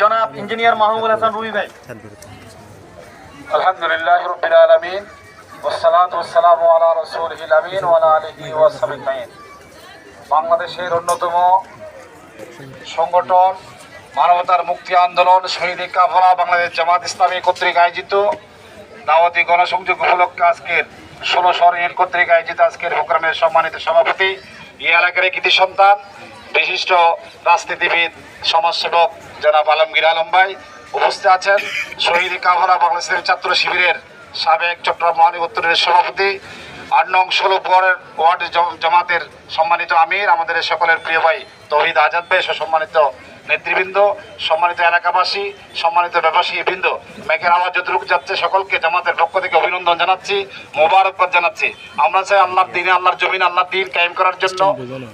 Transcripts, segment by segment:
জনাব ইঞ্জিনিয়ার মাহমুদ হাসান রুই ভাই। আলহামদুলিল্লাহ রবিল আলমিন বাংলাদেশের অন্যতম সংগঠন, মানবতার মুক্তি আন্দোলন, শহীদ কাফলা, বাংলাদেশ জামাত ইসলামী কর্তৃক আয়োজিত। দাওয়াতি গণসংযোগ উপলক্ষে আজকের ষোলো শহরের কর্তৃক আয়োজিত আজকের প্রোগ্রামের সম্মানিত সভাপতি। এই এলাকার কৃতি সন্তান বিশিষ্ট রাজনীতিবিদ, সমাজসেবক জনাব আলমগীর আলম ভাই উপস্থিত আছেন। শহীদ কামরা বাংলাদেশের ছাত্র শিবিরের সাবেক চট্টগ্রাম মহানগর সভাপতি, আট নং ষোলো ওয়ার্ডের ওয়ার্ড জমাতের সম্মানিত আমির, আমাদের সকলের প্রিয় ভাই তহিদ আজাদ ভাই সম্মানিত নেতৃবৃন্দ, সম্মানিত এলাকাবাসী, সম্মানিত ব্যবসায়ী বৃন্দ, মেঘের আওয়াজ যতটুকু যাচ্ছে সকলকে, জামাতের পক্ষ থেকে অভিনন্দন জানাচ্ছি, মোবারকবাদ জানাচ্ছি। আমরা চাই আল্লাহর দিনে, আল্লাহর জমিন, আল্লাহর দিন কায়েম করার জন্য,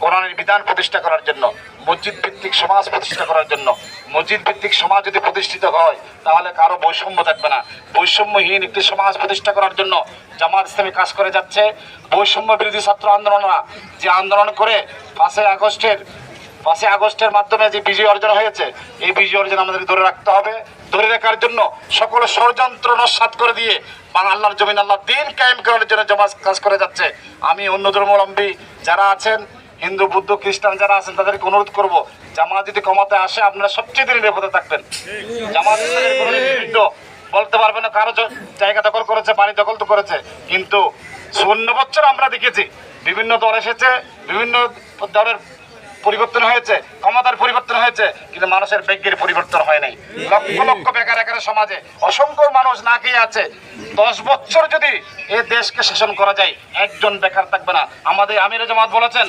কোরআনের বিধান প্রতিষ্ঠা করার জন্য, মসজিদ ভিত্তিক সমাজ প্রতিষ্ঠা করার জন্য। মসজিদ ভিত্তিক সমাজ যদি প্রতিষ্ঠিত হয়, তাহলে কারও বৈষম্য থাকবে না। বৈষম্যহীন একটি সমাজ প্রতিষ্ঠা করার জন্য জামাত ইসলামী কাজ করে যাচ্ছে। বৈষম্য বিরোধী ছাত্র আন্দোলনরা যে আন্দোলন করে পাঁচই আগস্টের পাঁচই আগস্টের মাধ্যমে যে বিজয় অর্জন হয়েছে এই বিজয় অর্জন আমাদেরকে ধরে রাখতে হবে। ধরে রাখার জন্য সকল ষড়যন্ত্র নস্বাত করে দিয়ে বাংলা আল্লাহর জমিন আল্লাহ দিন কায়েম করার জন্য জমা কাজ করে যাচ্ছে। আমি অন্য ধর্মাবলম্বী যারা আছেন হিন্দু বুদ্ধ খ্রিস্টান যারা আছেন তাদেরকে অনুরোধ করব জামাত যদি কমাতে আসে আপনারা সবচেয়ে নিরাপদে থাকবেন। জামাত বলতে পারবে না কারও জায়গা দখল করেছে বাড়ি দখল তো করেছে কিন্তু শূন্য বছর আমরা দেখেছি বিভিন্ন দল এসেছে বিভিন্ন দলের পরিবর্তন হয়েছে, ক্ষমতার পরিবর্তন হয়েছে, কিন্তু মানুষের ব্যাগের পরিবর্তন হয় নাই। লক্ষ লক্ষ বেকার একারে সমাজে অসংখ্য মানুষ না খেয়ে আছে। দশ বছর যদি এ দেশকে শাসন করা যায়, একজন বেকার থাকবে না। আমাদের আমির জামাত বলেছেন,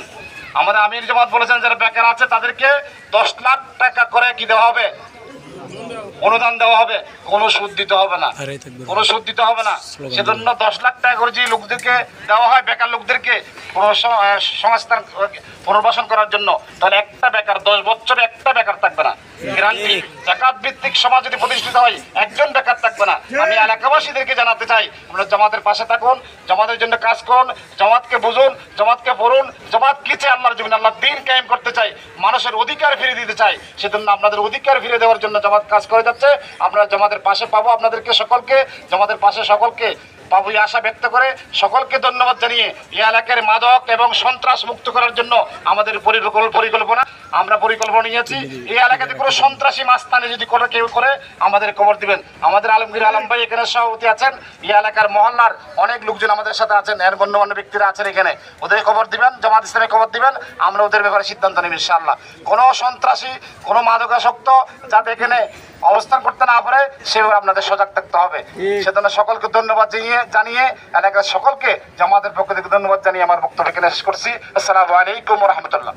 আমাদের আমির জামাত বলেছেন, যারা বেকার আছে, তাদেরকে দশ লাখ টাকা করে কি দেওয়া হবে? অনুদান দেওয়া হবে কোনো সুদ দিতে হবে না। কোনো সুদ দিতে হবে না। সেজন্য দশ লাখ টাকা করে যে লোকদেরকে দেওয়া হয় বেকার লোকদেরকে সংস্থান পুনর্বাসন করার জন্য তাহলে একটা বেকার দশ বছরে একটা বেকার ভিত্তিক সমাজ যদি প্রতিষ্ঠিত হয়, একজন থাকবে না। আমি জানাতে চাই জামাতের পাশে থাকুন জন্য কাজ করুন, জামাতকে বুঝুন পড়ুন কায়েম করতে চাই মানুষের অধিকার ফিরে দিতে চাই সেজন্য আপনাদের অধিকার ফিরে দেওয়ার জন্য জামাত কাজ করে যাচ্ছে। আপনারা জামাতের পাশে পাবো আপনাদেরকে সকলকে, জামাতের পাশে সকলকে। পাবো এই আশা ব্যক্ত করে সকলকে ধন্যবাদ জানিয়ে এই এলাকার মাদক এবং সন্ত্রাস মুক্ত করার জন্য আমাদের পরিকল্প- পরিকল্পনা আমরা পরিকল্পনা নিয়েছি। এই এলাকাতে কোনো সন্ত্রাসী মাস্তানে যদি কোনো কেউ করে আমাদের খবর দিবেন। আমাদের আলমগীর আলম ভাই এখানে সভাপতি আছেন। এই এলাকার মহল্লার অনেক লোকজন আমাদের সাথে আছেন। এর গণ্যমান্য ব্যক্তিরা আছেন এখানে। ওদের খবর দিবেন জামাত ইসলামের খবর দিবেন। আমরা ওদের ব্যাপারে সিদ্ধান্ত নেব ইনশাআল্লাহ। কোনো সন্ত্রাসী কোনো মাদকাসক্ত যাতে এখানে অবস্থান করতে না পারে সেভাবে আপনাদের সজাগ থাকতে হবে। সেজন্য সকলকে ধন্যবাদ জানিয়ে জানিয়ে এলাকার সকলকে জামাতের পক্ষ থেকে ধন্যবাদ জানিয়ে আমার বক্তব্য শেষ করছি। আসসালামু আলাইকুম রহমতুল্লাহ।